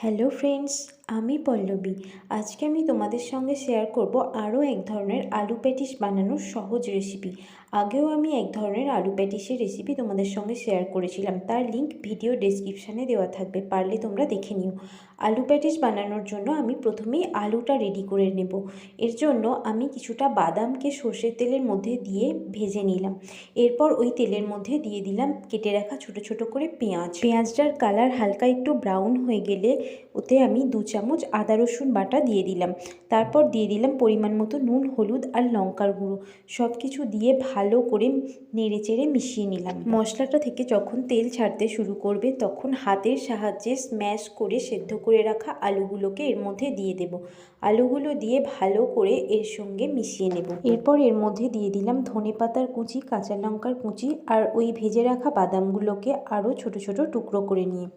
Hello friends আমি পল্লবী। আজকে আমি তোমাদের সঙ্গে শেয়ার করব আরও এক ধরনের আলু প্যাটিস বানানোর সহজ রেসিপি আগেও আমি এক ধরনের আলু প্যাটিসের রেসিপি তোমাদের সঙ্গে শেয়ার করেছিলাম। তার লিংক ভিডিও ডেসক্রিপশানে দেওয়া থাকবে, পারলে তোমরা দেখে নিও। আলু প্যাটিস বানানোর জন্য আমি প্রথমেই আলুটা রেডি করে নেব। এর জন্য আমি কিছুটা বাদামকে সর্ষের তেলের মধ্যে দিয়ে ভেজে নিলাম। এরপর ওই তেলের মধ্যে দিয়ে দিলাম কেটে রাখা ছোট ছোট করে পেঁয়াজ। পেঁয়াজটার কালার হালকা একটু ব্রাউন হয়ে গেলে ওতে আমি দু চামচ, আদা, রসুন বাটা দিয়ে দিলাম। তারপর দিয়ে দিলাম পরিমাণ মতো নুন, হলুদ আর লঙ্কার গুঁড়ো। সব কিছু দিয়ে ভালো করে নেড়ে চেড়ে মিশিয়ে নিলাম। মশলাটা থেকে যখন তেল ছাড়তে শুরু করবে, তখন হাতের সাহায্যে স্ম্যাশ করে সেদ্ধ করে রাখা আলুগুলোকে এর মধ্যে দিয়ে দেব। আলুগুলো দিয়ে ভালো করে এর সঙ্গে মিশিয়ে নেব। এরপর এর মধ্যে দিয়ে দিলাম ধনে পাতার কুচি, কাঁচা লঙ্কার কুচি আর ওই ভেজে রাখা বাদামগুলোকে আরও ছোট ছোট টুকরো করে নিয়ে।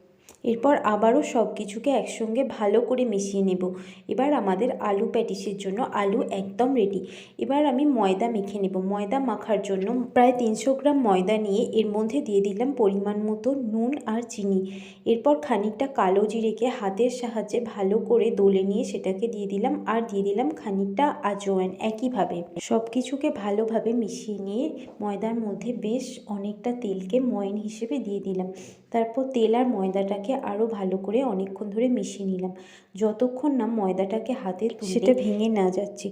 এরপর আবারও সব কিছুকে একসঙ্গে ভালো করে মিশিয়ে নেব। এবার আমাদের আলু প্যাটিসের জন্য আলু একদম রেডি এবার আমি ময়দা মেখে নেব। ময়দা মাখার জন্য প্রায় তিনশো গ্রাম ময়দা নিয়ে এর মধ্যে দিয়ে দিলাম পরিমাণ মতো নুন আর চিনি। এরপর খানিকটা কালো জিরেকে হাতের সাহায্যে ভালো করে দোলে নিয়ে সেটাকে দিয়ে দিলাম আর দিয়ে দিলাম খানিকটা আজওয়ান একইভাবে। সব কিছুকে ভালোভাবে মিশিয়ে নিয়ে ময়দার মধ্যে বেশ অনেকটা তেলকে ময়ন হিসেবে দিয়ে দিলাম। তারপর তেল আর ময়দাটাকে আরও ভালো করে অনেকক্ষণ ধরে মিশিয়ে নিলাম। যতক্ষণ না ময়দাটাকে হাতে সেটা ভেঙে না যাচ্ছে।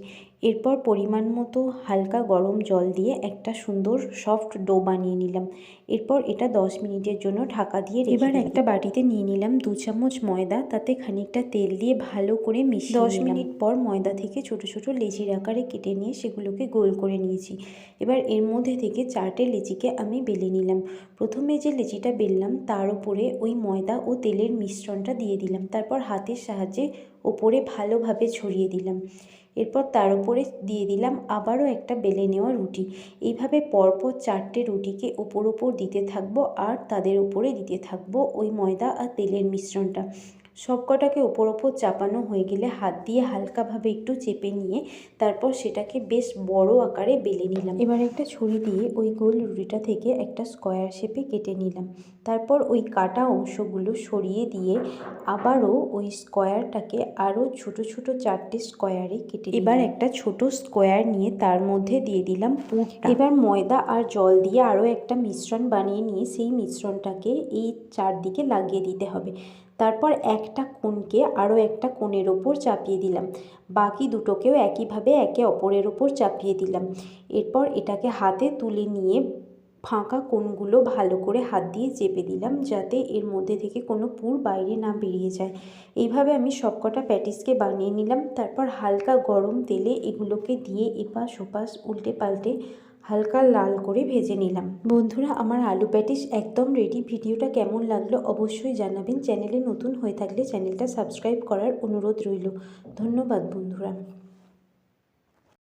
এরপর পরিমাণ মতো হালকা গরম জল দিয়ে একটা সুন্দর সফট ডো বানিয়ে নিলাম। এরপর এটা দশ মিনিটের জন্য ঢাকা দিয়ে এবার একটা বাটিতে নিয়ে নিলাম দু চামচ ময়দা তাতে খানিকটা তেল দিয়ে ভালো করে মিশিয়ে দশ মিনিট পর ময়দা থেকে ছোট ছোট লেচির আকারে কেটে নিয়ে সেগুলোকে গোল করে নিয়েছি। এবার এর মধ্যে থেকে চারটে লেচিকে আমি বেলে নিলাম। প্রথমে যে লেচিটা বেললাম তার উপরে ওই ময়দা ও তেলের মিশ্রণটা দিয়ে দিলাম। তারপর হাতের সাহায্যে ওপরে ভালোভাবে ছড়িয়ে দিলাম। এরপর তার উপরে দিয়ে দিলাম আবারও একটা বেলে নেওয়া রুটি। এইভাবে পরপর চারটে রুটিকে ওপর ওপর দিতে থাকব আর তাদের উপরে দিতে থাকব ওই ময়দা আর তেলের মিশ্রণটা। সব কটাকে ওপর ওপর চাপানো হয়ে গেলে হাত দিয়ে হালকাভাবে একটু চেপে নিয়ে তারপর সেটাকে বেশ বড় আকারে বেলে নিলাম। এবার একটা ছুরি দিয়ে ওই গোল রুটিটা থেকে একটা স্কোয়ার শেপে কেটে নিলাম। তারপর ওই কাটা অংশগুলো সরিয়ে দিয়ে আবারও ওই স্কোয়ারটাকে আরও ছোট ছোট চারটে স্কোয়ারে কেটে এবার একটা ছোট স্কোয়ার নিয়ে তার মধ্যে দিয়ে দিলাম পুর এবার ময়দা আর জল দিয়ে আরও একটা মিশ্রণ বানিয়ে নিয়ে সেই মিশ্রণটাকে এই চারদিকে লাগিয়ে দিতে হবে। তারপর একটা কোণকে আরও একটা কোণের ওপর চাপিয়ে দিলাম। বাকি দুটোকেও একইভাবে একে অপরের ওপর চাপিয়ে দিলাম। এরপর এটাকে হাতে তুলে নিয়ে ফাঁকা কোণগুলো ভালো করে হাত দিয়ে চেপে দিলাম যাতে এর মধ্যে থেকে কোনো পুর বাইরে না বেরিয়ে যায়। এইভাবে আমি সবকটা প্যাটিসকে বানিয়ে নিলাম। তারপর হালকা গরম তেলে এগুলোকে দিয়ে এপাশ ওপাশ উল্টে পাল্টে হালকা লাল করে ভেজে নিলাম। বন্ধুরা, আমার আলু প্যাটিস একদম রেডি ভিডিওটা কেমন লাগল অবশ্যই জানাবেন। চ্যানেলে নতুন হয়ে থাকলে চ্যানেলটা সাবস্ক্রাইব করার অনুরোধ রইল। ধন্যবাদ, বন্ধুরা।